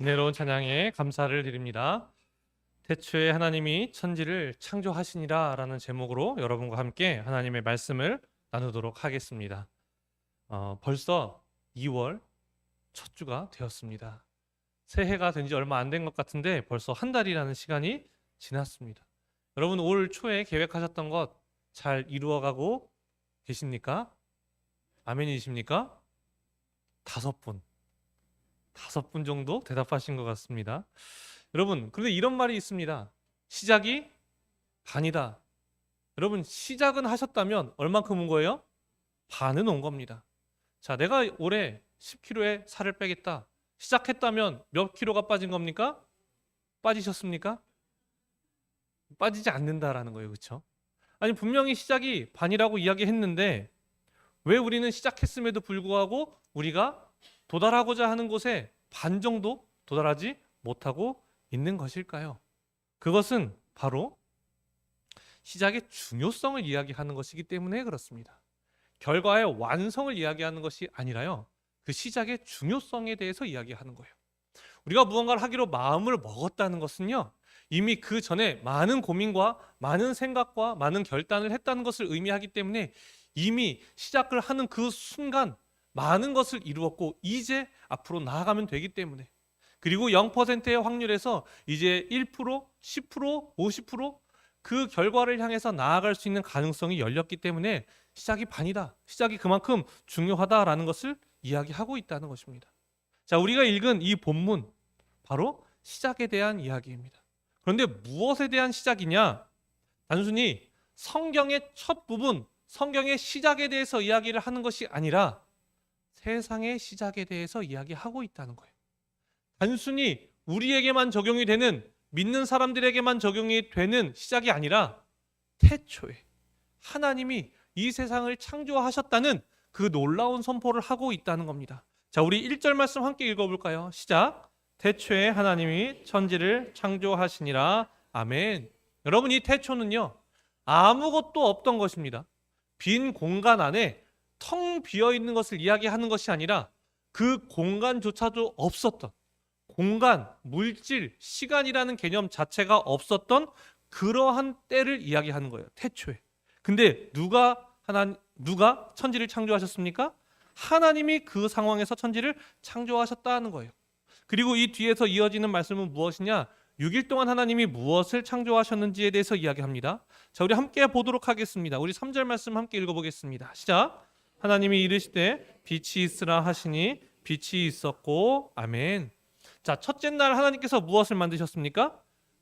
은혜로운 찬양에 감사를 드립니다. 태초에 하나님이 천지를 창조하시니라라는 제목으로 여러분과 함께 하나님의 말씀을 나누도록 하겠습니다. 어, 벌써 2월 첫 주가 되었습니다. 새해가 된 지 얼마 안 된 것 같은데 벌써 한 달이라는 시간이 지났습니다. 여러분 올 초에 계획하셨던 것 잘 이루어가고 계십니까? 아멘이십니까? 다섯 분. 다섯 분 정도 대답하신 것 같습니다. 여러분, 그런데 이런 말이 있습니다. 시작이 반이다. 여러분, 시작은 하셨다면 얼만큼 온 거예요? 반은 온 겁니다. 자, 내가 올해 10kg의 살을 빼겠다. 시작했다면 몇 킬로가 빠진 겁니까? 빠지셨습니까? 빠지지 않는다라는 거예요. 그렇죠? 아니 분명히 시작이 반이라고 이야기했는데 왜 우리는 시작했음에도 불구하고 우리가 도달하고자 하는 곳에 반 정도 도달하지 못하고 있는 것일까요? 그것은 바로 시작의 중요성을 이야기하는 것이기 때문에 그렇습니다. 결과의 완성을 이야기하는 것이 아니라요. 그 시작의 중요성에 대해서 이야기하는 거예요. 우리가 무언가를 하기로 마음을 먹었다는 것은요. 이미 그 전에 많은 고민과 많은 생각과 많은 결단을 했다는 것을 의미하기 때문에 이미 시작을 하는 그 순간 많은 것을 이루었고 이제 앞으로 나아가면 되기 때문에 그리고 0%의 확률에서 이제 1%, 10%, 50%그 결과를 향해서 나아갈 수 있는 가능성이 열렸기 때문에 시작이 반이다. 시작이 그만큼 중요하다라는 것을 이야기하고 있다는 것입니다. 자, 우리가 읽은 이 본문 바로 시작에 대한 이야기입니다. 그런데 무엇에 대한 시작이냐? 단순히 성경의 첫 부분, 성경의 시작에 대해서 이야기를 하는 것이 아니라 세상의 시작에 대해서 이야기하고 있다는 거예요. 단순히 우리에게만 적용이 되는 믿는 사람들에게만 적용이 되는 시작이 아니라 태초에 하나님이 이 세상을 창조하셨다는 그 놀라운 선포를 하고 있다는 겁니다. 자, 우리 1절 말씀 함께 읽어 볼까요? 시작. 태초에 하나님이 천지를 창조하시니라. 아멘. 여러분, 이 태초는요, 아무것도 없던 것입니다. 빈 공간 안에 텅 비어 있는 것을 이야기하는 것이 아니라 그 공간조차도 없었던 공간, 물질, 시간이라는 개념 자체가 없었던 그러한 때를 이야기하는 거예요. 태초에. 근데 누가 하나 누가 천지를 창조하셨습니까? 하나님이 그 상황에서 천지를 창조하셨다는 거예요. 그리고 이 뒤에서 이어지는 말씀은 무엇이냐? 6일 동안 하나님이 무엇을 창조하셨는지에 대해서 이야기합니다. 자, 우리 함께 보도록 하겠습니다. 우리 3절 말씀 함께 읽어보겠습니다. 시작. 하나님이 이르시되 빛이 있으라 하시니 빛이 있었고 아멘. 자, 첫째 날 하나님께서 무엇을 만드셨습니까?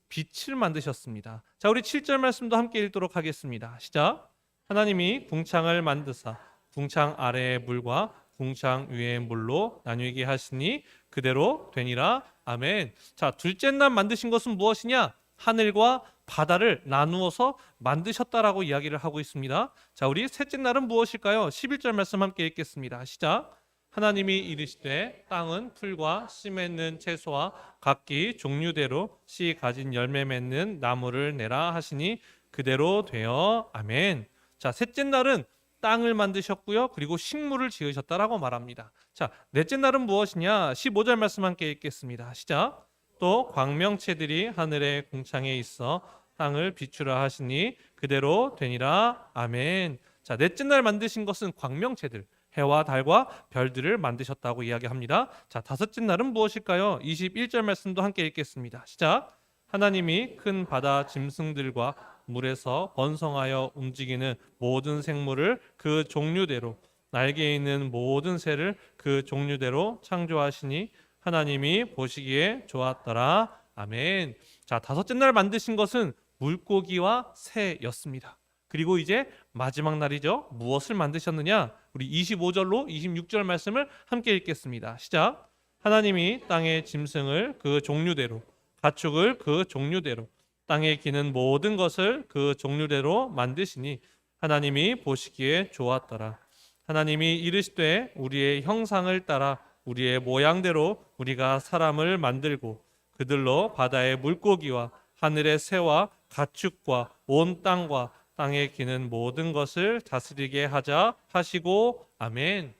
빛을 만드셨습니다. 자, 우리 7절 말씀도 함께 읽도록 하겠습니다. 시작. 하나님이 궁창을 만드사 궁창 아래의 물과 궁창 위의 물로 나뉘게 하시니 그대로 되니라. 아멘. 자, 둘째 날 만드신 것은 무엇이냐? 하늘과 바다를 나누어서 만드셨다라고 이야기를 하고 있습니다. 자, 우리 셋째 날은 무엇일까요? 11절 말씀 함께 읽겠습니다. 시작. 하나님이 이르시되 땅은 풀과 씨 맺는 채소와 각기 종류대로 씨 가진 열매 맺는 나무를 내라 하시니 그대로 되어 아멘. 자, 셋째 날은 땅을 만드셨고요. 그리고 식물을 지으셨다라고 말합니다. 자, 넷째 날은 무엇이냐? 15절 말씀 함께 읽겠습니다. 시작. 또 광명체들이 하늘의 궁창에 있어 땅을 비추라 하시니 그대로 되니라. 아멘. 자, 넷째 날 만드신 것은 광명체들, 해와 달과 별들을 만드셨다고 이야기합니다. 자, 다섯째 날은 무엇일까요? 21절 말씀도 함께 읽겠습니다. 시작. 하나님이 큰 바다 짐승들과 물에서 번성하여 움직이는 모든 생물을 그 종류대로 날개 있는 모든 새를 그 종류대로 창조하시니 하나님이 보시기에 좋았더라. 아멘. 자, 다섯째 날 만드신 것은 물고기와 새였습니다. 그리고 이제 마지막 날이죠. 무엇을 만드셨느냐? 우리 25절로 26절 말씀을 함께 읽겠습니다. 시작. 하나님이 땅의 짐승을 그 종류대로 가축을 그 종류대로 땅에 기는 모든 것을 그 종류대로 만드시니 하나님이 보시기에 좋았더라. 하나님이 이르시되 우리의 형상을 따라 우리의 모양대로 우리가 사람을 만들고 그들로 바다의 물고기와 하늘의 새와 가축과 온 땅과 땅에 기는 모든 것을 다스리게 하자 하시고 아멘.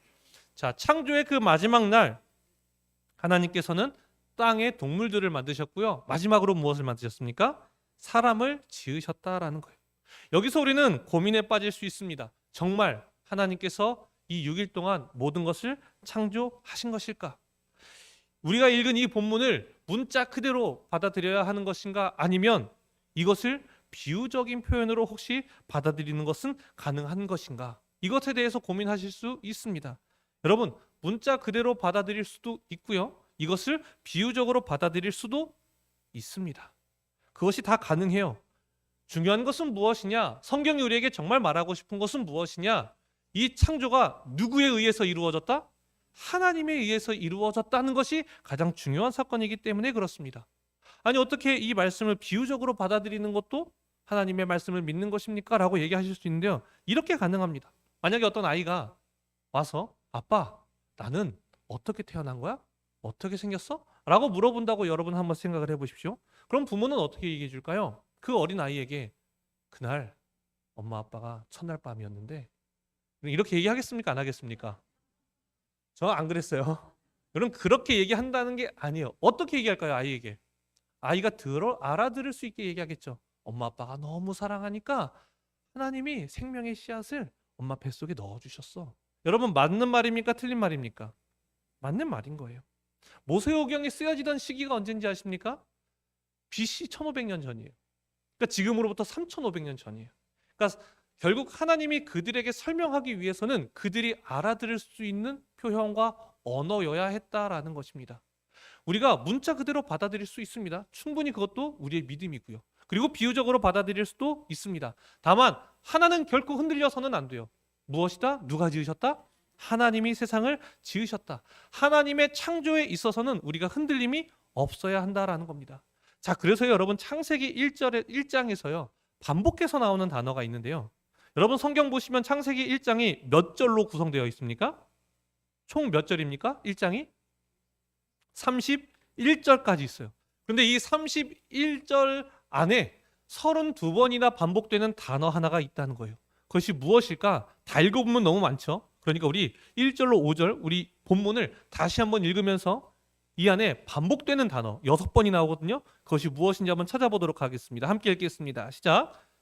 자, 창조의 그 마지막 날 하나님께서는 땅에 동물들을 만드셨고요. 마지막으로 무엇을 만드셨습니까? 사람을 지으셨다라는 거예요. 여기서 우리는 고민에 빠질 수 있습니다. 정말 하나님께서 이 6일 동안 모든 것을 창조하신 것일까? 우리가 읽은 이 본문을 문자 그대로 받아들여야 하는 것인가? 아니면 이것을 비유적인 표현으로 혹시 받아들이는 것은 가능한 것인가? 이것에 대해서 고민하실 수 있습니다. 여러분, 문자 그대로 받아들일 수도 있고요. 이것을 비유적으로 받아들일 수도 있습니다. 그것이 다 가능해요. 중요한 것은 무엇이냐? 성경이 우리에게 정말 말하고 싶은 것은 무엇이냐? 이 창조가 누구에 의해서 이루어졌다? 하나님에 의해서 이루어졌다는 것이 가장 중요한 사건이기 때문에 그렇습니다. 아니 어떻게 이 말씀을 비유적으로 받아들이는 것도 하나님의 말씀을 믿는 것입니까? 라고 얘기하실 수 있는데요. 이렇게 가능합니다. 만약에 어떤 아이가 와서 아빠 나는 어떻게 태어난 거야? 어떻게 생겼어? 라고 물어본다고 여러분 한번 생각을 해보십시오. 그럼 부모는 어떻게 얘기해 줄까요? 그 어린 아이에게 그날 엄마 아빠가 첫날 밤이었는데 이렇게 얘기하겠습니까? 안 하겠습니까? 저 안 그랬어요. 여러분 그렇게 얘기한다는 게 아니에요. 어떻게 얘기할까요? 아이에게 아이가 들어 알아들을 수 있게 얘기하겠죠. 엄마 아빠가 너무 사랑하니까 하나님이 생명의 씨앗을 엄마 뱃속에 넣어 주셨어. 여러분 맞는 말입니까? 틀린 말입니까? 맞는 말인 거예요. 모세오경에 쓰여지던 시기가 언젠지 아십니까? BC 1500년 전이에요. 그러니까 지금으로부터 3500년 전이에요. 그러니까 결국 하나님이 그들에게 설명하기 위해서는 그들이 알아들을 수 있는 표현과 언어여야 했다라는 것입니다. 우리가 문자 그대로 받아들일 수 있습니다. 충분히 그것도 우리의 믿음이고요. 그리고 비유적으로 받아들일 수도 있습니다. 다만 하나는 결코 흔들려서는 안 돼요. 무엇이다? 누가 지으셨다? 하나님이 세상을 지으셨다. 하나님의 창조에 있어서는 우리가 흔들림이 없어야 한다라는 겁니다. 자, 그래서 여러분 창세기 1절에 1장에서요. 반복해서 나오는 단어가 있는데요. 여러분 성경 보시면 창세기 1장이 몇 절로 구성되어 있습니까? 총 몇 절입니까? 1장이 31절까지 있어요. 근데 이 31절 안에 32번이나 반복되는 단어 하나가 있다는 거예요. 그것이 무엇일까? 다 읽어보면 너무 많죠. 그러니까 우리 1절로 5절 우리 본문을 다시 한번 읽으면서 이 안에 반복되는 단어 여섯 번이 나오거든요. 그것이 무엇인지 한번 찾아보도록 하겠습니다. 함께 읽겠습니다. 시작.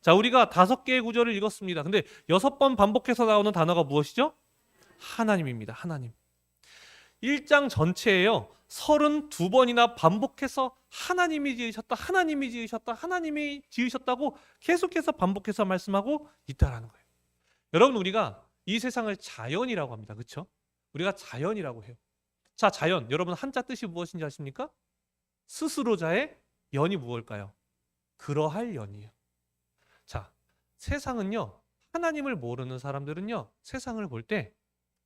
자, 우리가 다섯 개의 구절을 읽었습니다. 근데 여섯 번 반복해서 나오는 단어가 무엇이죠? 하나님입니다. 하나님. 1장 전체에요. 32번이나 반복해서 하나님이 지으셨다, 하나님이 지으셨다, 하나님이 지으셨다고 계속해서 반복해서 말씀하고 있다라는 거예요. 여러분 우리가 이 세상을 자연이라고 합니다. 그렇죠? 우리가 자연이라고 해요. 자, 자연. 여러분 한자 뜻이 무엇인지 아십니까? 스스로자의 연이 무엇일까요? 그러할 연이에요. 자, 세상은요. 하나님을 모르는 사람들은요. 세상을 볼 때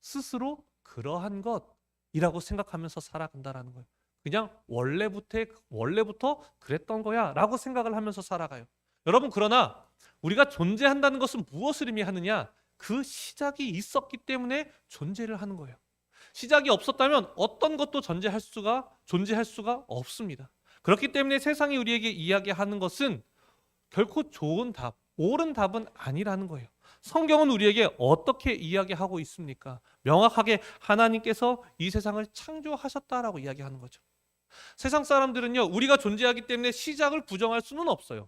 스스로 그러한 것이라고 생각하면서 살아간다라는 거예요. 그냥 원래부터 원래부터 그랬던 거야라고 생각을 하면서 살아가요. 여러분 그러나 우리가 존재한다는 것은 무엇을 의미하느냐? 그 시작이 있었기 때문에 존재를 하는 거예요. 시작이 없었다면 어떤 것도 존재할 수가 존재할 수가 없습니다. 그렇기 때문에 세상이 우리에게 이야기하는 것은 결코 좋은 답, 옳은 답은 아니라는 거예요. 성경은 우리에게 어떻게 이야기하고 있습니까? 명확하게 하나님께서 이 세상을 창조하셨다라고 이야기하는 거죠. 세상 사람들은요, 우리가 존재하기 때문에 시작을 부정할 수는 없어요.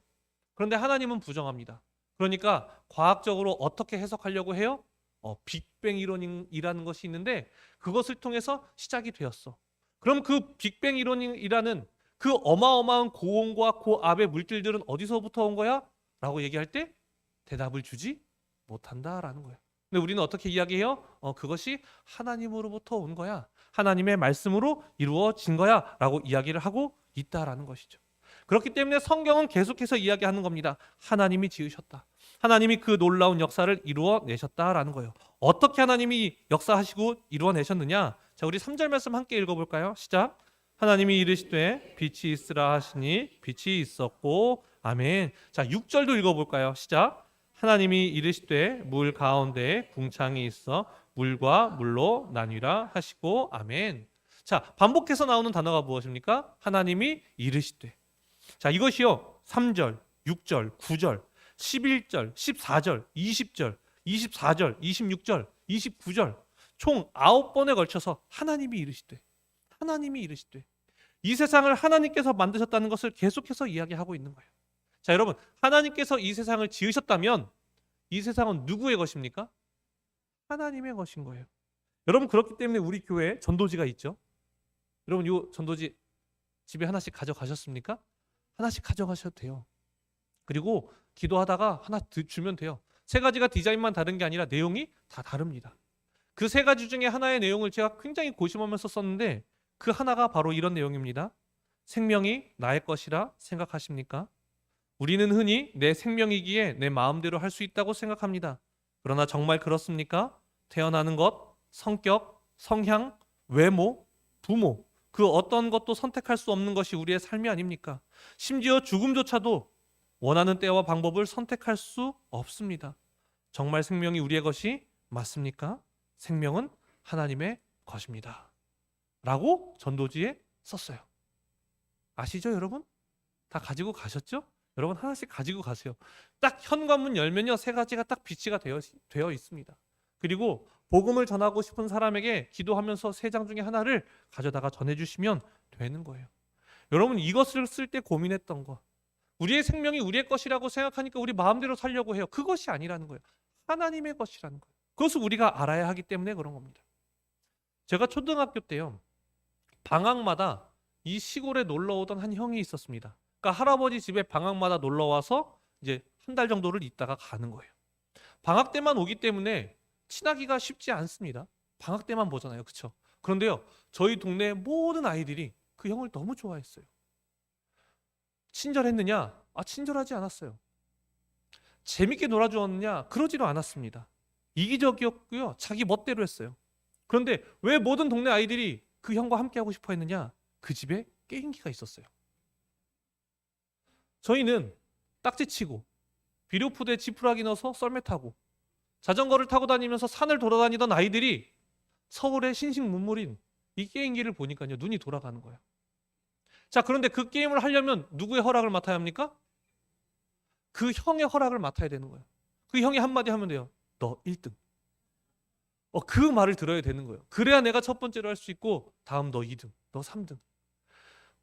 그런데 하나님은 부정합니다. 그러니까 과학적으로 어떻게 해석하려고 해요? 어, 빅뱅 이론이라는 것이 있는데 그것을 통해서 시작이 되었어. 그럼 그 빅뱅 이론이라는 그 어마어마한 고온과 고압의 물질들은 어디서부터 온 거야? 라고 얘기할 때 대답을 주지 못한다라는 거예요. 근데 우리는 어떻게 이야기해요? 어, 그것이 하나님으로부터 온 거야. 하나님의 말씀으로 이루어진 거야. 라고 이야기를 하고 있다라는 것이죠. 그렇기 때문에 성경은 계속해서 이야기하는 겁니다. 하나님이 지으셨다. 하나님이 그 놀라운 역사를 이루어내셨다라는 거예요. 어떻게 하나님이 역사하시고 이루어내셨느냐? 자, 우리 3절 말씀 함께 읽어볼까요? 시작. 하나님이 이르시되 빛이 있으라 하시니 빛이 있었고 아멘. 자, 6절도 읽어 볼까요? 시작. 하나님이 이르시되 물 가운데 궁창이 있어 물과 물로 나뉘라 하시고 아멘. 자, 반복해서 나오는 단어가 무엇입니까? 하나님이 이르시되. 자, 이것이요. 3절, 6절, 9절, 11절, 14절, 20절, 24절, 26절, 29절 총 9번에 걸쳐서 하나님이 이르시되 하나님이 이르시되 이 세상을 하나님께서 만드셨다는 것을 계속해서 이야기하고 있는 거예요. 자, 여러분, 하나님께서 이 세상을 지으셨다면 이 세상은 누구의 것입니까? 하나님의 것인 거예요. 여러분 그렇기 때문에 우리 교회에 전도지가 있죠. 여러분 이 전도지 집에 하나씩 가져가셨습니까? 하나씩 가져가셔도 돼요. 그리고 기도하다가 하나 드- 주면 돼요. 세 가지가 디자인만 다른 게 아니라 내용이 다 다릅니다. 그 세 가지 중에 하나의 내용을 제가 굉장히 고심하면서 썼는데 그 하나가 바로 이런 내용입니다. 생명이 나의 것이라 생각하십니까? 우리는 흔히 내 생명이기에 내 마음대로 할 수 있다고 생각합니다. 그러나 정말 그렇습니까? 태어나는 것, 성격, 성향, 외모, 부모, 그 어떤 것도 선택할 수 없는 것이 우리의 삶이 아닙니까? 심지어 죽음조차도 원하는 때와 방법을 선택할 수 없습니다. 정말 생명이 우리의 것이 맞습니까? 생명은 하나님의 것입니다. 라고 전도지에 썼어요. 아시죠, 여러분? 다 가지고 가셨죠? 여러분 하나씩 가지고 가세요. 딱 현관문 열면요 세 가지가 딱 비치가 되어 되어 있습니다. 그리고 복음을 전하고 싶은 사람에게 기도하면서 세 장 중에 하나를 가져다가 전해주시면 되는 거예요. 여러분 이것을 쓸 때 고민했던 거, 우리의 생명이 우리의 것이라고 생각하니까 우리 마음대로 살려고 해요. 그것이 아니라는 거예요. 하나님의 것이라는 거예요. 그것을 우리가 알아야 하기 때문에 그런 겁니다. 제가 초등학교 때요 방학마다 이 시골에 놀러 오던 한 형이 있었습니다. 그러니까 할아버지 집에 방학마다 놀러 와서 이제 한 달 정도를 있다가 가는 거예요. 방학 때만 오기 때문에 친하기가 쉽지 않습니다. 방학 때만 보잖아요. 그렇죠? 그런데요. 저희 동네 모든 아이들이 그 형을 너무 좋아했어요. 친절했느냐? 아, 친절하지 않았어요. 재밌게 놀아주었느냐? 그러지도 않았습니다. 이기적이었고요. 자기 멋대로 했어요. 그런데 왜 모든 동네 아이들이 그 형과 함께 하고 싶어 했느냐? 그 집에 게임기가 있었어요. 저희는 딱지치고 비료푸드에 지푸라기 넣어서 썰매 타고 자전거를 타고 다니면서 산을 돌아다니던 아이들이 서울의 신식 문물인 이 게임기를 보니까요 눈이 돌아가는 거예요. 자 그런데 그 게임을 하려면 누구의 허락을 맡아야 합니까? 그 형의 허락을 맡아야 되는 거예요. 그 형이 한마디 하면 돼요. 너 1등. 어, 그 말을 들어야 되는 거예요. 그래야 내가 첫 번째로 할 수 있고 다음 너 2등, 너 3등.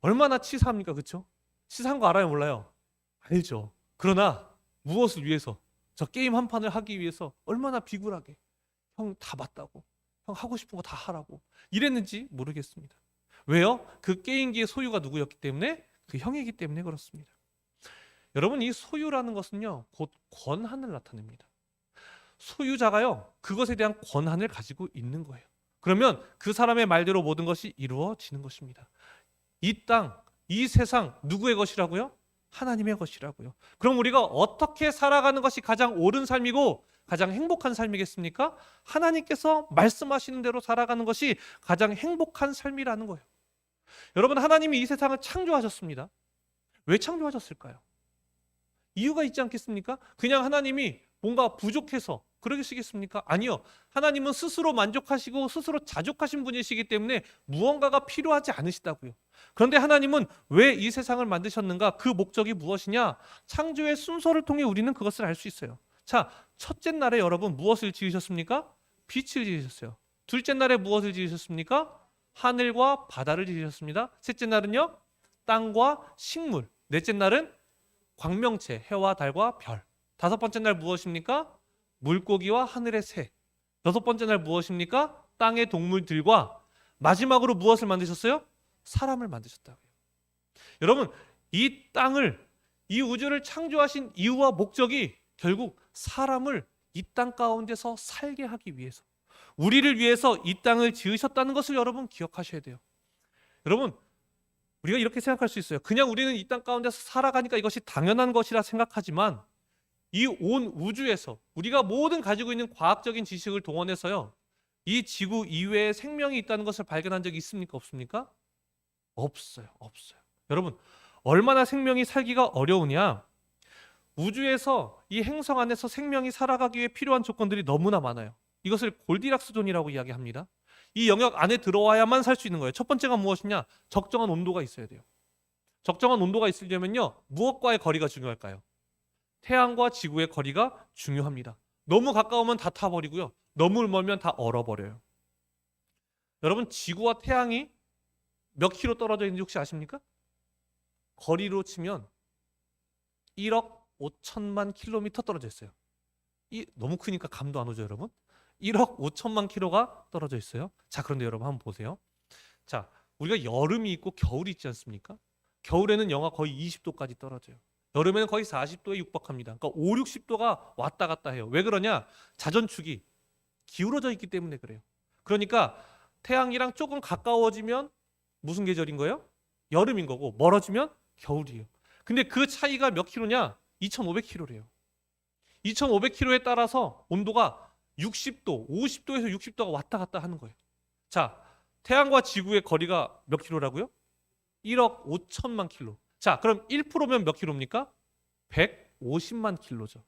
얼마나 치사합니까? 그렇죠? 치사한 거 알아요, 몰라요? 알죠. 그러나 무엇을 위해서 저 게임 한 판을 하기 위해서 얼마나 비굴하게 형 다 맞다고 형 하고 싶은 거 다 하라고 이랬는지 모르겠습니다. 왜요? 그 게임기의 소유가 누구였기 때문에 그 형이기 때문에 그렇습니다. 여러분 이 소유라는 것은요 곧 권한을 나타냅니다. 소유자가요 그것에 대한 권한을 가지고 있는 거예요. 그러면 그 사람의 말대로 모든 것이 이루어지는 것입니다. 이 땅, 이 세상 누구의 것이라고요? 하나님의 것이라고요. 그럼 우리가 어떻게 살아가는 것이 가장 옳은 삶이고 가장 행복한 삶이겠습니까? 하나님께서 말씀하시는 대로 살아가는 것이 가장 행복한 삶이라는 거예요. 여러분, 하나님이 이 세상을 창조하셨습니다. 왜 창조하셨을까요? 이유가 있지 않겠습니까? 그냥 하나님이 뭔가 부족해서 그러시겠습니까? 아니요. 하나님은 스스로 만족하시고 스스로 자족하신 분이시기 때문에 무언가가 필요하지 않으시다고요. 그런데 하나님은 왜 이 세상을 만드셨는가? 그 목적이 무엇이냐? 창조의 순서를 통해 우리는 그것을 알 수 있어요. 자, 첫째 날에 여러분 무엇을 지으셨습니까? 빛을 지으셨어요. 둘째 날에 무엇을 지으셨습니까? 하늘과 바다를 지으셨습니다. 셋째 날은요? 땅과 식물. 넷째 날은 광명체, 해와 달과 별. 다섯 번째 날 무엇입니까? 물고기와 하늘의 새. 여섯 번째 날 무엇입니까? 땅의 동물들과 마지막으로 무엇을 만드셨어요? 사람을 만드셨다고요. 여러분, 이 땅을 이 우주를 창조하신 이유와 목적이 결국 사람을 이 땅 가운데서 살게 하기 위해서 우리를 위해서 이 땅을 지으셨다는 것을 여러분 기억하셔야 돼요. 여러분, 우리가 이렇게 생각할 수 있어요. 그냥 우리는 이 땅 가운데서 살아가니까 이것이 당연한 것이라 생각하지만 이 온 우주에서 우리가 모든 가지고 있는 과학적인 지식을 동원해서요. 이 지구 이외에 생명이 있다는 것을 발견한 적이 있습니까? 없습니까? 없어요. 없어요. 여러분, 얼마나 생명이 살기가 어려우냐? 우주에서 이 행성 안에서 생명이 살아가기 위해 필요한 조건들이 너무나 많아요. 이것을 골디락스 존이라고 이야기합니다. 이 영역 안에 들어와야만 살 수 있는 거예요. 첫 번째가 무엇이냐? 적정한 온도가 있어야 돼요. 적정한 온도가 있으려면요. 무엇과의 거리가 중요할까요? 태양과 지구의 거리가 중요합니다. 너무 가까우면 다 타버리고요. 너무 멀면 다 얼어버려요. 여러분, 지구와 태양이 몇 킬로 떨어져 있는지 혹시 아십니까? 거리로 치면 1억 5천만 킬로미터 떨어져 있어요. 이 너무 크니까 감도 안 오죠, 여러분? 1억 5천만 킬로가 떨어져 있어요. 자, 그런데 여러분 한번 보세요. 자, 우리가 여름이 있고 겨울이 있지 않습니까? 겨울에는 영하 거의 20도까지 떨어져요. 여름에는 거의 40도에 육박합니다. 그러니까 5, 60도가 왔다 갔다 해요. 왜 그러냐? 자전축이 기울어져 있기 때문에 그래요. 그러니까 태양이랑 조금 가까워지면 무슨 계절인 거예요? 여름인 거고 멀어지면 겨울이에요. 근데 그 차이가 몇 킬로냐? 2,500킬로래요. 2,500킬로에 따라서 온도가 60도, 50도에서 60도가 왔다 갔다 하는 거예요. 자, 태양과 지구의 거리가 몇 킬로라고요? 1억 5천만 킬로. 자, 그럼 1%면 몇 킬로입니까? 150만 킬로죠.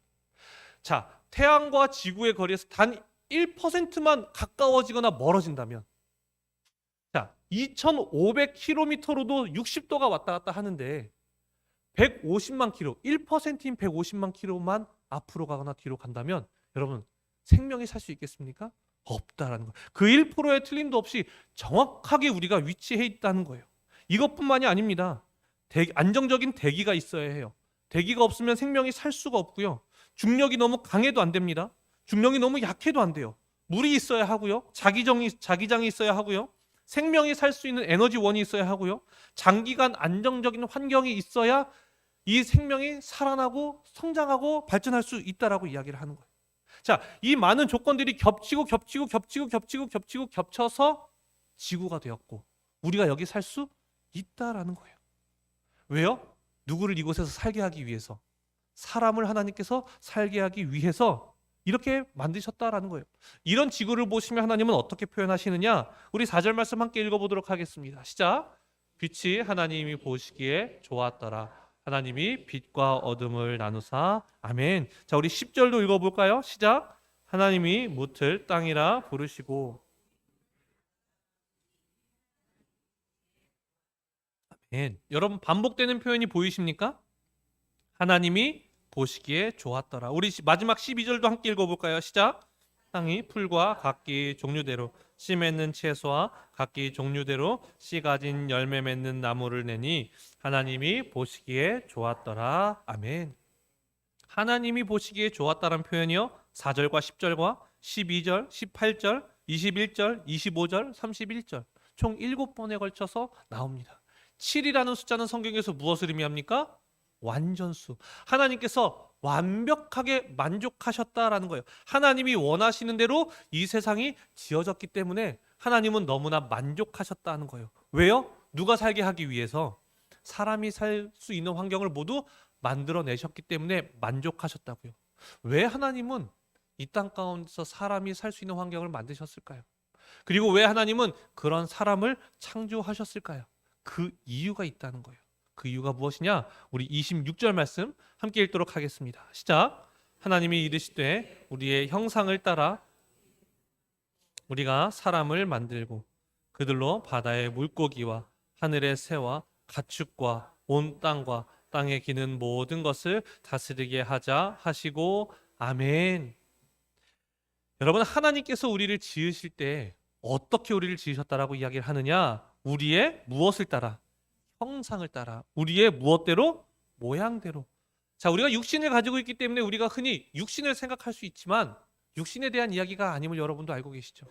자, 태양과 지구의 거리에서 단 1%만 가까워지거나 멀어진다면 자, 2,500km로도 60도가 왔다 갔다 하는데 150만 킬로, 1%인 150만 킬로만 앞으로 가거나 뒤로 간다면 여러분 생명이 살 수 있겠습니까? 없다라는 거예요. 그 1%의 틀림도 없이 정확하게 우리가 위치해 있다는 거예요. 이것뿐만이 아닙니다. 대- 안정적인 대기가 있어야 해요. 대기가 없으면 생명이 살 수가 없고요. 중력이 너무 강해도 안 됩니다. 중력이 너무 약해도 안 돼요. 물이 있어야 하고요. 자기정이 자기장이 있어야 하고요. 생명이 살 수 있는 에너지원이 있어야 하고요. 장기간 안정적인 환경이 있어야 이 생명이 살아나고 성장하고 발전할 수 있다라고 이야기를 하는 거예요. 자, 이 많은 조건들이 겹치고 겹치고 겹치고 겹치고 겹치고 겹쳐서 지구가 되었고 우리가 여기 살 수 있다라는 거예요. 왜요? 누구를 이곳에서 살게 하기 위해서 사람을 하나님께서 살게 하기 위해서 이렇게 만드셨다라는 거예요. 이런 지구를 보시면 하나님은 어떻게 표현하시느냐? 우리 4절 말씀 함께 읽어보도록 하겠습니다. 시작. 빛이 하나님이 보시기에 좋았더라. 하나님이 빛과 어둠을 나누사 아멘. 자, 우리 10절도 읽어볼까요? 시작. 하나님이 무틀 땅이라 부르시고 아멘. 여러분 반복되는 표현이 보이십니까? 하나님이 보시기에 좋았더라. 우리 시- 마지막 12절도 함께 읽어볼까요? 시작. 땅이 풀과 각기 종류대로 씨 맺는 채소와 각기 종류대로 씨 가진 열매 맺는 나무를 내니 하나님이 보시기에 좋았더라. 아멘. 하나님이 보시기에 좋았다는 표현이요. 4절과 10절과 12절, 18절, 21절, 25절, 31절 총 7번에 걸쳐서 나옵니다. 7이라는 숫자는 성경에서 무엇을 의미합니까? 완전수. 하나님께서 완벽하게 만족하셨다라는 거예요. 하나님이 원하시는 대로 이 세상이 지어졌기 때문에 하나님은 너무나 만족하셨다는 거예요. 왜요? 누가 살게 하기 위해서 사람이 살 수 있는 환경을 모두 만들어 내셨기 때문에 만족하셨다고요. 왜 하나님은 이 땅 가운데서 사람이 살 수 있는 환경을 만드셨을까요? 그리고 왜 하나님은 그런 사람을 창조하셨을까요? 그 이유가 있다는 거예요. 그 이유가 무엇이냐? 우리 26절 말씀 함께 읽도록 하겠습니다. 시작. 하나님이 이르시되 우리의 형상을 따라 우리가 사람을 만들고 그들로 바다의 물고기와 하늘의 새와 가축과 온 땅과 땅에 기는 모든 것을 다스리게 하자 하시고 아멘. 여러분 하나님께서 우리를 지으실 때 어떻게 우리를 지으셨다라고 이야기를 하느냐? 우리의 무엇을 따라? 형상을 따라. 우리의 무엇대로? 모양대로. 자, 우리가 육신을 가지고 있기 때문에 우리가 흔히 육신을 생각할 수 있지만 육신에 대한 이야기가 아님을 여러분도 알고 계시죠.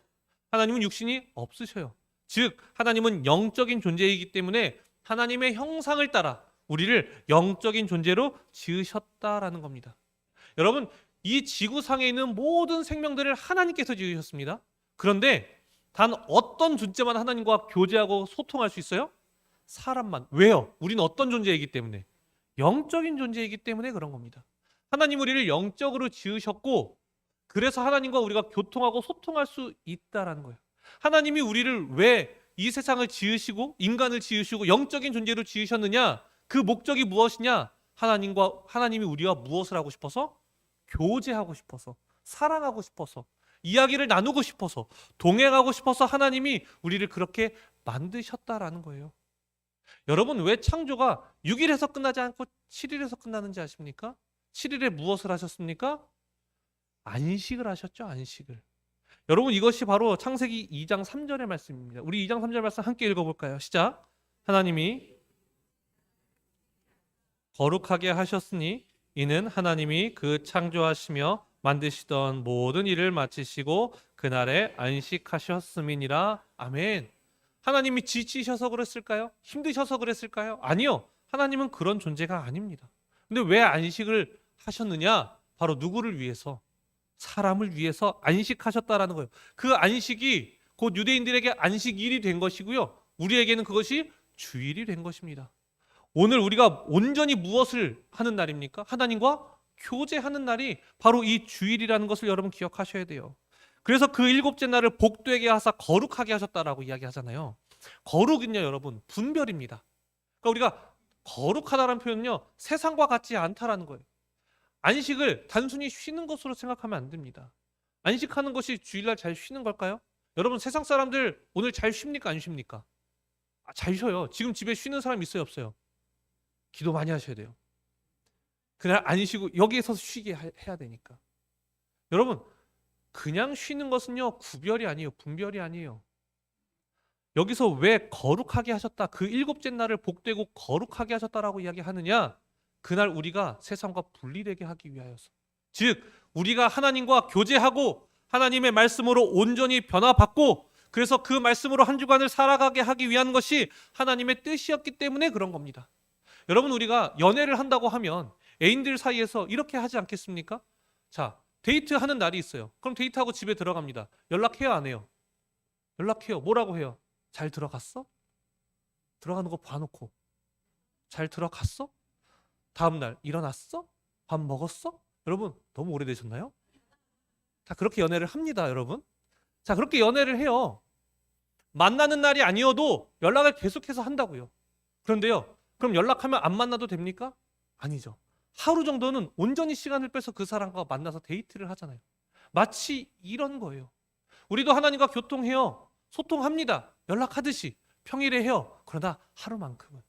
하나님은 육신이 없으셔요. 즉, 하나님은 영적인 존재이기 때문에 하나님의 형상을 따라 우리를 영적인 존재로 지으셨다라는 겁니다. 여러분, 이 지구상에 있는 모든 생명들을 하나님께서 지으셨습니다. 그런데 단 어떤 존재만 하나님과 교제하고 소통할 수 있어요? 사람만. 왜요? 우리는 어떤 존재이기 때문에? 영적인 존재이기 때문에 그런 겁니다. 하나님 우리를 영적으로 지으셨고 그래서 하나님과 우리가 교통하고 소통할 수 있다라는 거예요. 하나님이 우리를 왜 이 세상을 지으시고 인간을 지으시고 영적인 존재로 지으셨느냐? 그 목적이 무엇이냐? 하나님과 하나님이 우리와 무엇을 하고 싶어서 교제하고 싶어서 사랑하고 싶어서 이야기를 나누고 싶어서 동행하고 싶어서 하나님이 우리를 그렇게 만드셨다라는 거예요. 여러분 왜 창조가 6일에서 끝나지 않고 7일에서 끝나는지 아십니까? 7일에 무엇을 하셨습니까? 안식을 하셨죠, 안식을. 여러분 이것이 바로 창세기 2장 3절의 말씀입니다. 우리 2장 3절 말씀 함께 읽어 볼까요? 시작. 하나님이 거룩하게 하셨으니 이는 하나님이 그 창조하시며 만드시던 모든 일을 마치시고 그날에 안식하셨음이니라. 아멘. 하나님이 지치셔서 그랬을까요? 힘드셔서 그랬을까요? 아니요. 하나님은 그런 존재가 아닙니다. 근데 왜 안식을 하셨느냐? 바로 누구를 위해서? 사람을 위해서 안식하셨다라는 거예요. 그 안식이 곧 유대인들에게 안식일이 된 것이고요. 우리에게는 그것이 주일이 된 것입니다. 오늘 우리가 온전히 무엇을 하는 날입니까? 하나님과 교제하는 날이 바로 이 주일이라는 것을 여러분 기억하셔야 돼요. 그래서 그 일곱째 날을 복되게 하사 거룩하게 하셨다라고 이야기하잖아요. 거룩은요, 여러분, 분별입니다. 그러니까 우리가 거룩하다라는 표현은요, 세상과 같지 않다라는 거예요. 안식을 단순히 쉬는 것으로 생각하면 안 됩니다. 안식하는 것이 주일날 잘 쉬는 걸까요? 여러분 세상 사람들 오늘 잘 쉽니까 안 쉽니까? 아, 잘 쉬어요. 지금 집에 쉬는 사람 있어요 없어요? 기도 많이 하셔야 돼요. 그날 안 쉬고 여기에서 쉬게 하- 해야 되니까. 여러분 그냥 쉬는 것은요 구별이 아니에요 분별이 아니에요. 여기서 왜 거룩하게 하셨다 그 일곱째 날을 복되고 거룩하게 하셨다라고 이야기하느냐? 그날 우리가 세상과 분리되게 하기 위하여서. 즉, 우리가 하나님과 교제하고 하나님의 말씀으로 온전히 변화받고 그래서 그 말씀으로 한 주간을 살아가게 하기 위한 것이 하나님의 뜻이었기 때문에 그런 겁니다. 여러분, 우리가 연애를 한다고 하면 애인들 사이에서 이렇게 하지 않겠습니까? 자, 데이트하는 날이 있어요. 그럼 데이트하고 집에 들어갑니다. 연락해요, 안 해요? 연락해요. 뭐라고 해요? 잘 들어갔어? 들어가는 거 봐놓고. 잘 들어갔어? 다음 날 일어났어? 밥 먹었어? 여러분 너무 오래되셨나요? 자 그렇게 연애를 합니다, 여러분. 자 그렇게 연애를 해요. 만나는 날이 아니어도 연락을 계속해서 한다고요. 그런데요, 그럼 연락하면 안 만나도 됩니까? 아니죠. 하루 정도는 온전히 시간을 빼서 그 사람과 만나서 데이트를 하잖아요. 마치 이런 거예요. 우리도 하나님과 교통해요. 소통합니다. 연락하듯이 평일에 해요. 그러나 하루만큼은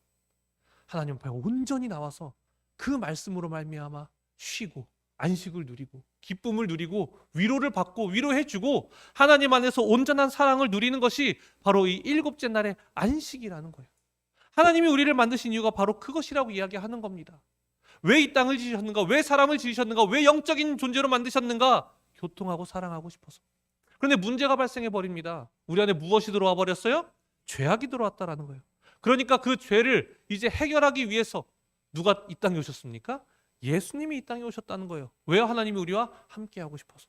하나님 앞에 온전히 나와서 그 말씀으로 말미암아 쉬고 안식을 누리고 기쁨을 누리고 위로를 받고 위로해 주고 하나님 안에서 온전한 사랑을 누리는 것이 바로 이 일곱째 날의 안식이라는 거예요. 하나님이 우리를 만드신 이유가 바로 그것이라고 이야기하는 겁니다. 왜 이 땅을 지으셨는가? 왜 사람을 지으셨는가? 왜 영적인 존재로 만드셨는가? 교통하고 사랑하고 싶어서. 그런데 문제가 발생해 버립니다. 우리 안에 무엇이 들어와 버렸어요? 죄악이 들어왔다라는 거예요. 그러니까 그 죄를 이제 해결하기 위해서 누가 이 땅에 오셨습니까? 예수님이 이 땅에 오셨다는 거예요. 왜요? 하나님이 우리와 함께 하고 싶어서.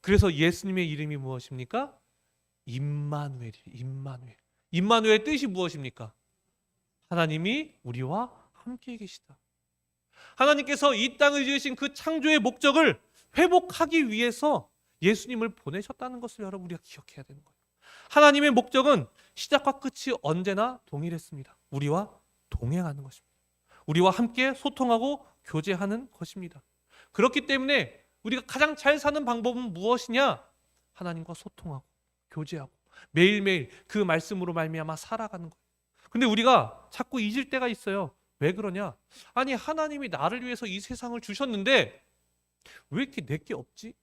그래서 예수님의 이름이 무엇입니까? 임마누엘이 임마누엘. 임마누엘의 뜻이 무엇입니까? 하나님이 우리와 함께 계시다. 하나님께서 이 땅을 지으신 그 창조의 목적을 회복하기 위해서 예수님을 보내셨다는 것을 여러분 우리가 기억해야 되는 거예요. 하나님의 목적은 시작과 끝이 언제나 동일했습니다. 우리와 동행하는 것입니다. 우리와 함께 소통하고 교제하는 것입니다. 그렇기 때문에 우리가 가장 잘 사는 방법은 무엇이냐? 하나님과 소통하고 교제하고 매일매일 그 말씀으로 말미암아 살아가는 거예요. 근데 우리가 자꾸 잊을 때가 있어요. 왜 그러냐? 아니 하나님이 나를 위해서 이 세상을 주셨는데 왜 이렇게 내게 없지?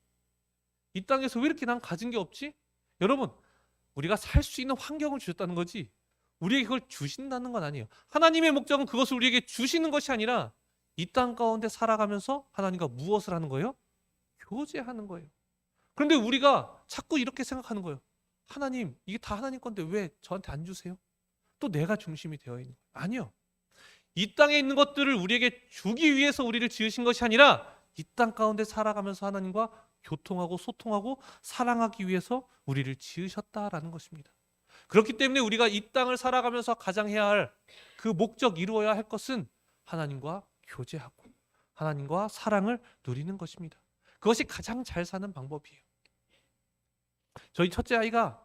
이 땅에서 왜 이렇게 난 가진 게 없지? 여러분, 우리가 살 수 있는 환경을 주셨다는 거지. 우리에게 그걸 주신다는 건 아니에요. 하나님의 목적은 그것을 우리에게 주시는 것이 아니라 이 땅 가운데 살아가면서 하나님과 무엇을 하는 거예요? 교제하는 거예요. 그런데 우리가 자꾸 이렇게 생각하는 거예요. 하나님, 이게 다 하나님 건데 왜 저한테 안 주세요? 또 내가 중심이 되어 있는 거예요. 아니요. 이 땅에 있는 것들을 우리에게 주기 위해서 우리를 지으신 것이 아니라 이 땅 가운데 살아가면서 하나님과 교통하고 소통하고 사랑하기 위해서 우리를 지으셨다라는 것입니다. 그렇기 때문에 우리가 이 땅을 살아가면서 가장 해야 할 그 목적 이루어야 할 것은 하나님과 교제하고 하나님과 사랑을 누리는 것입니다. 그것이 가장 잘 사는 방법이에요. 저희 첫째 아이가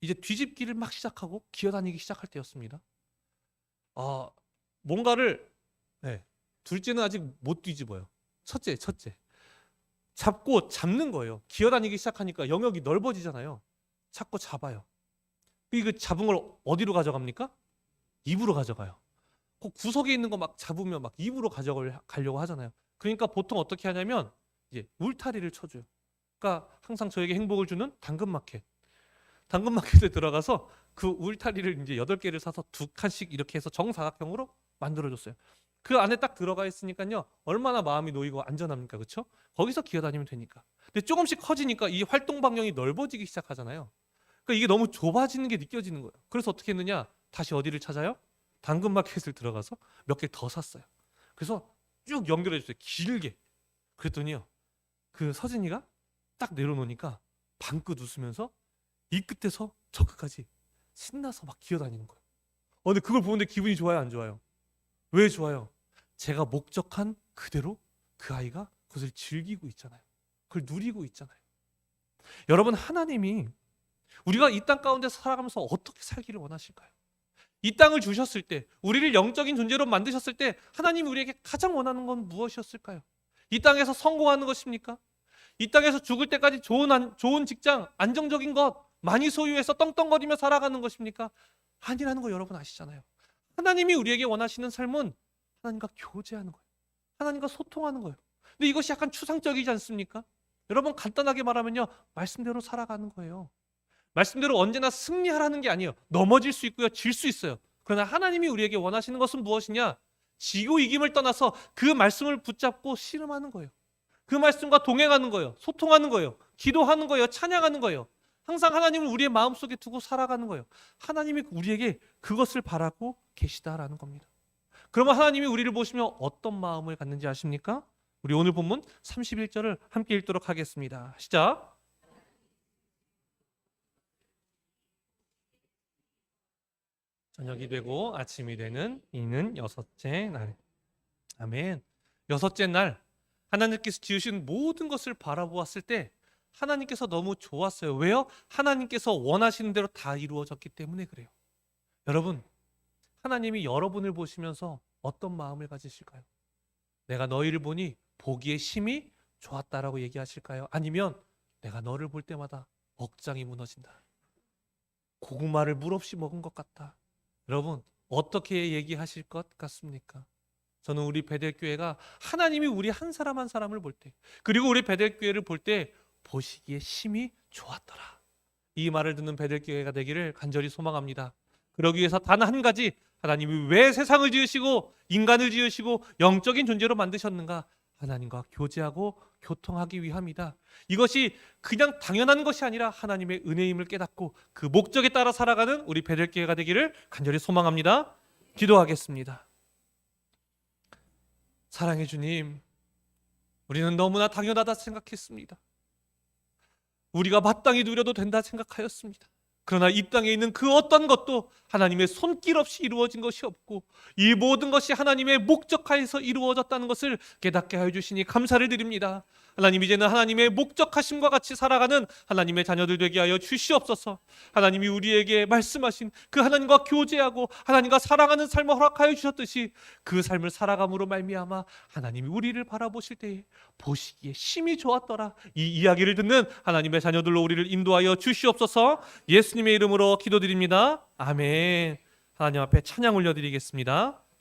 이제 뒤집기를 막 시작하고 기어다니기 시작할 때였습니다. 아, 뭔가를 네, 둘째는 아직 못 뒤집어요. 첫째, 첫째. 잡고 잡는 거예요. 기어다니기 시작하니까 영역이 넓어지잖아요. 자꾸 잡아요. 이거 잡은 걸 어디로 가져갑니까? 입으로 가져가요. 그 구석에 있는 거 막 잡으면 막 입으로 가져가려고 하잖아요. 그러니까 보통 어떻게 하냐면 이제 울타리를 쳐줘요. 그러니까 항상 저에게 행복을 주는 당근마켓. 당근마켓에 들어가서 그 울타리를 이제 여덟 개를 사서 두 칸씩 이렇게 해서 정사각형으로 만들어줬어요. 그 안에 딱 들어가 있으니까요 얼마나 마음이 놓이고 안전합니까, 그렇죠? 거기서 기어다니면 되니까. 근데 조금씩 커지니까 이 활동 반경이 넓어지기 시작하잖아요. 그러니까 이게 너무 좁아지는 게 느껴지는 거예요. 그래서 어떻게 했느냐? 다시 어디를 찾아요? 당근마켓을 들어가서 몇 개 더 샀어요. 그래서 쭉 연결해 줬어요. 길게. 그랬더니요. 그 서진이가 딱 내려놓으니까 방긋 웃으면서 이 끝에서 저 끝까지 신나서 막 기어다니는 거예요. 어, 근데 그걸 보는데 기분이 좋아요, 안 좋아요? 왜 좋아요? 제가 목적한 그대로 그 아이가 그것을 즐기고 있잖아요. 그걸 누리고 있잖아요. 여러분, 하나님이 우리가 이 땅 가운데 살아가면서 어떻게 살기를 원하실까요? 이 땅을 주셨을 때, 우리를 영적인 존재로 만드셨을 때, 하나님이 우리에게 가장 원하는 건 무엇이었을까요? 이 땅에서 성공하는 것입니까? 이 땅에서 죽을 때까지 좋은, 안- 좋은 직장, 안정적인 것, 많이 소유해서 떵떵거리며 살아가는 것입니까? 아니라는 거 여러분 아시잖아요. 하나님이 우리에게 원하시는 삶은 하나님과 교제하는 거예요. 하나님과 소통하는 거예요. 근데 이것이 약간 추상적이지 않습니까? 여러분 간단하게 말하면요. 말씀대로 살아가는 거예요. 말씀대로 언제나 승리하라는 게 아니에요. 넘어질 수 있고요. 질 수 있어요. 그러나 하나님이 우리에게 원하시는 것은 무엇이냐? 지고 이김을 떠나서 그 말씀을 붙잡고 씨름하는 거예요. 그 말씀과 동행하는 거예요. 소통하는 거예요. 기도하는 거예요. 찬양하는 거예요. 항상 하나님을 우리의 마음속에 두고 살아가는 거예요. 하나님이 우리에게 그것을 바라고 계시다라는 겁니다. 그러면 하나님이 우리를 보시면 어떤 마음을 갖는지 아십니까? 우리 오늘 본문 31절을 함께 읽도록 하겠습니다. 시작. 저녁이 되고 아침이 되는 이는 여섯째 날. 아멘. 여섯째 날 하나님께서 지으신 모든 것을 바라보았을 때 하나님께서 너무 좋았어요. 왜요? 하나님께서 원하시는 대로 다 이루어졌기 때문에 그래요. 여러분, 하나님이 여러분을 보시면서 어떤 마음을 가지실까요? 내가 너희를 보니 보기에 심히 좋았다라고 얘기하실까요? 아니면 내가 너를 볼 때마다 억장이 무너진다. 고구마를 물 없이 먹은 것 같다. 여러분, 어떻게 얘기하실 것 같습니까? 저는 우리 베델교회가 하나님이 우리 한 사람 한 사람을 볼 때, 그리고 우리 베델교회를 볼 때 보시기에 심히 좋았더라. 이 말을 듣는 베델교회가 되기를 간절히 소망합니다. 그러기 위해서 단 한 가지 하나님이 왜 세상을 지으시고 인간을 지으시고 영적인 존재로 만드셨는가? 하나님과 교제하고 교통하기 위함이다. 이것이 그냥 당연한 것이 아니라 하나님의 은혜임을 깨닫고 그 목적에 따라 살아가는 우리 베델교회가 되기를 간절히 소망합니다. 기도하겠습니다. 사랑해 주님, 우리는 너무나 당연하다 생각했습니다. 우리가 마땅히 누려도 된다 생각하였습니다. 그러나 이 땅에 있는 그 어떤 것도 하나님의 손길 없이 이루어진 것이 없고 이 모든 것이 하나님의 목적하에서 이루어졌다는 것을 깨닫게 하여 주시니 감사를 드립니다. 하나님 이제는 하나님의 목적하심과 같이 살아가는 하나님의 자녀들 되게 하여 주시옵소서. 하나님이 우리에게 말씀하신 그 하나님과 교제하고 하나님과 사랑하는 삶을 허락하여 주셨듯이 그 삶을 살아감으로 말미암아 하나님이 우리를 바라보실 때에 보시기에 심히 좋았더라. 이 이야기를 듣는 하나님의 자녀들로 우리를 인도하여 주시옵소서. 예수님의 이름으로 기도드립니다. 아멘. 하나님 앞에 찬양 올려드리겠습니다.